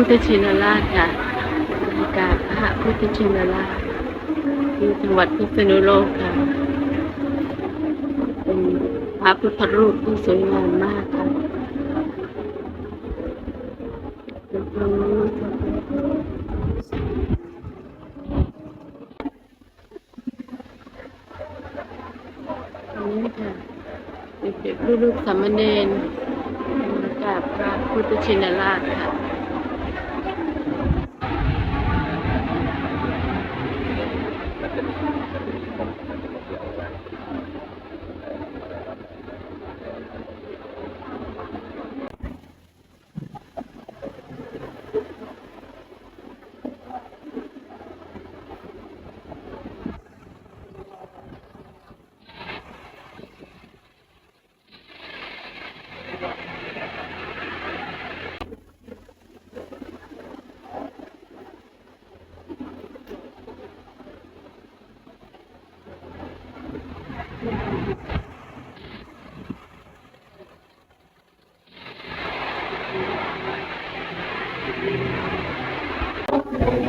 พุทธชินราชค่ะกราพระพุทธชินราชที่จังหวัดพิษณุโลกค่ะ เป็นพระพุทธรูปที่สวยงามมากค่ะนนี้ค่ะเด็กๆลูกๆสามเณรมากราบพระพุทธชินราชค่ะ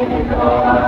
Lord.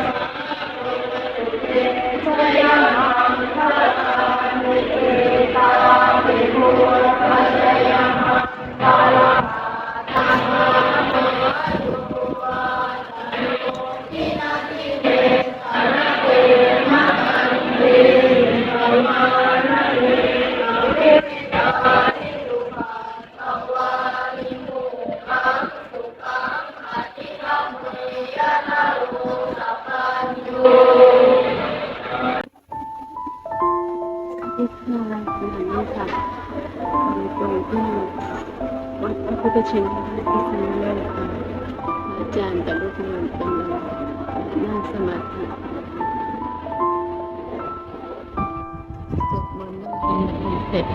ดพระพุทธชินราชที่สมุทรโลกค่ะพระอาจารย์กับลูกน้องกำลังนั่งสมาธิสวดมนต์นั่งสมาธิเสร็จ